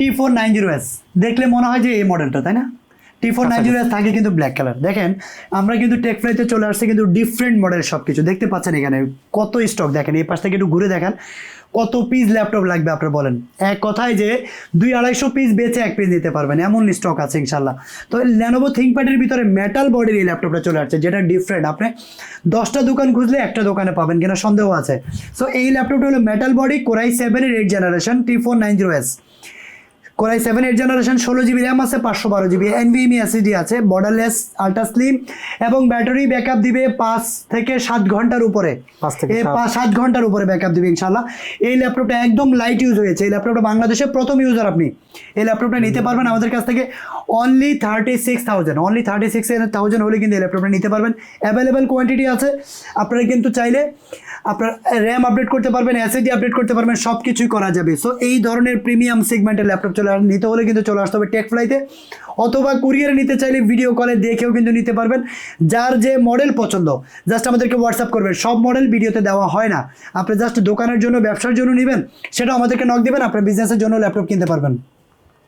T four nine zero S দেখলে মনে হয় যে এই মডেলটা তাই না? T four nine zero S থাকে কিন্তু ব্ল্যাক কালার দেখেন আমরা কিন্তু টেক ফ্লাইতে চলে আসছে কিন্তু ডিফারেন্ট মডেল সব কিছু দেখতে পাচ্ছেন এখানে কত স্টক দেখেন এই পাশ থেকে একটু ঘুরে দেখেন কত পিস ল্যাপটপ লাগবে আপনি বলেন। এক কথায় যে দুই আড়াইশো পিস বেচে এক পিস নিতে পারবেন এমন স্টক আছে ইনশাল্লাহ তো ল্যানোভো থিঙ্কপ্যাডের ভিতরে মেটাল বডির এই ল্যাপটপটা চলে আসছে যেটা ডিফারেন্ট আপনি দশটা দোকান খুঁজলে একটা দোকানে পাবেন কিনা সন্দেহ আছে। সো এই ল্যাপটপটা হলো মেটাল বডি কোরাই সেভেনের eight generation T four nine zero S core i seven eight generation ষোলো জিবি র্যাম আছে পাঁচশো বারো জিবি এনভিএমই এসিডি আছে বর্ডারলেস আল্ট্রা স্লিম এবং ব্যাটারি ব্যাকআপ দিবে পাঁচ থেকে সাত ঘণ্টার উপরে। সাত। ঘণ্টার উপরে ব্যাকআপ দিবে ইনশাল্লাহ এই ল্যাপটপটা একদম লাইট ইউজ হয়েছে। এই ল্যাপটপটা বাংলাদেশের প্রথম ইউজার আপনি। এই ল্যাপটপটা নিতে পারবেন আমাদের কাছ থেকে only thirty six thousand only thirty six thousand হলে কিন্তু এই ল্যাপটপটা নিতে পারবেন। অ্যাভেলেবেল কোয়ান্টিটি আছে। আপনারা কিন্তু চাইলে আপনার র্যাম আপডেট করতে পারবেন এসএসডি আপডেট করতে পারবেন সব কিছুই করা যাবে। সো এই ধরনের প্রিমিয়াম সেগমেন্টের ল্যাপটপ চলে নিতে হলে কিন্তু চলে আসতে হবে টেক ফ্লাইতে অথবা কুরিয়ারে নিতে চাইলে ভিডিও কলে দেখেও কিন্তু নিতে পারবেন। যার যে মডেল পছন্দ জাস্ট আমাদেরকে হোয়াটসঅ্যাপ করবেন। সব মডেল ভিডিওতে দেওয়া হয় না। আপনি জাস্ট দোকানের জন্য ব্যবসার জন্য নেবেন সেটা আমাদেরকে নক দেবেন আপনার বিজনেসের জন্য ল্যাপটপ কিনতে পারবেন।